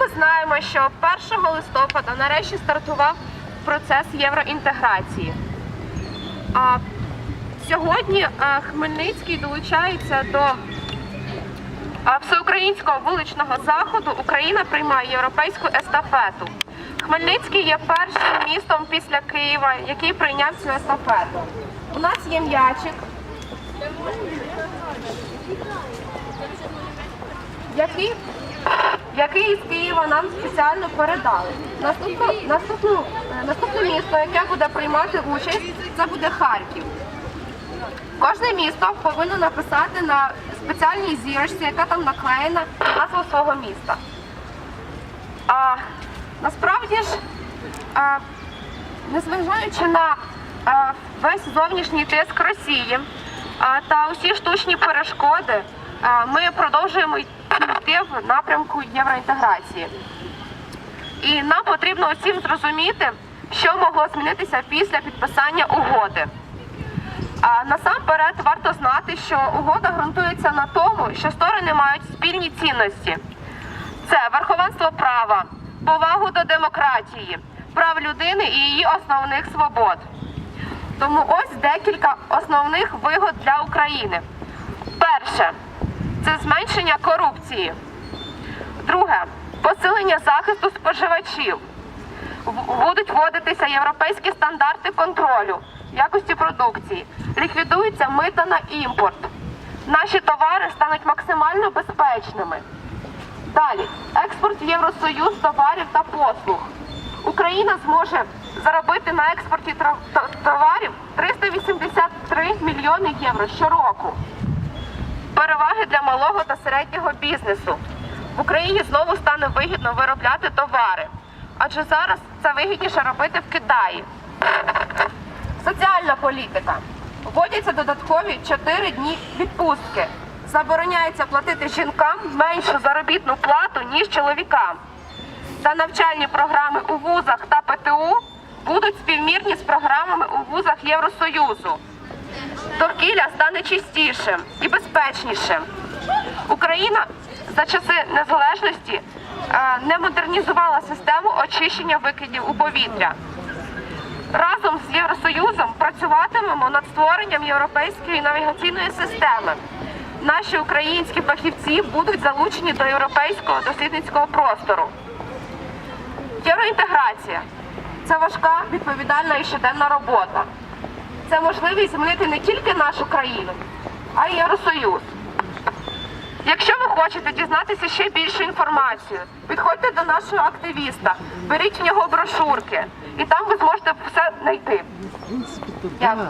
ми знаємо, що 1 листопада нарешті стартував процес євроінтеграції. А сьогодні е, Хмельницький долучається до е, всеукраїнського вуличного заходу Україна приймає європейську естафету. Хмельницький є першим містом після Києва, який прийняв цю естафету. У нас є м'ячик, який, який з Києва нам спеціально передали. Наступне, наступну, е, наступне місто, яке буде приймати участь, це буде Харків. Кожне місто повинно написати на спеціальній зірочці, яка там наклеєна назву свого міста. А насправді ж, а, незважаючи на а, весь зовнішній тиск Росії а, та усі штучні перешкоди, а, ми продовжуємо йти в напрямку євроінтеграції. І нам потрібно усім зрозуміти, що могло змінитися після підписання угоди. А насамперед варто знати, що угода ґрунтується на тому, що сторони мають спільні цінності: це верховенство права, повагу до демократії, прав людини і її основних свобод. Тому ось декілька основних вигод для України. Перше це зменшення корупції. Друге посилення захисту споживачів. Будуть вводитися європейські стандарти контролю якості продукції, ліквідується мита на імпорт. Наші товари стануть максимально безпечними. Далі експорт в Євросоюз товарів та послуг. Україна зможе заробити на експорті товарів 383 мільйони євро щороку. Переваги для малого та середнього бізнесу. В Україні знову стане вигідно виробляти товари, адже зараз це вигідніше робити в Китаї. Соціальна політика. Вводяться додаткові 4 дні відпустки. Забороняється платити жінкам меншу заробітну плату, ніж чоловікам. Та навчальні програми у вузах та ПТУ будуть співмірні з програмами у вузах Євросоюзу. Довкілля стане чистішим і безпечнішим. Україна за часи незалежності е, не модернізувала систему очищення викидів у повітря. Разом з Євросоюзом працюватимемо над створенням європейської навігаційної системи. Наші українські фахівці будуть залучені до європейського дослідницького простору. Євроінтеграція це важка, відповідальна і щоденна робота. Це можливість змінити не тільки нашу країну, а й Євросоюз. Якщо ви хочете дізнатися ще більшу інформацію, підходьте до нашого активіста, беріть в нього брошурки, і там ви зможете все знайти. Дякую.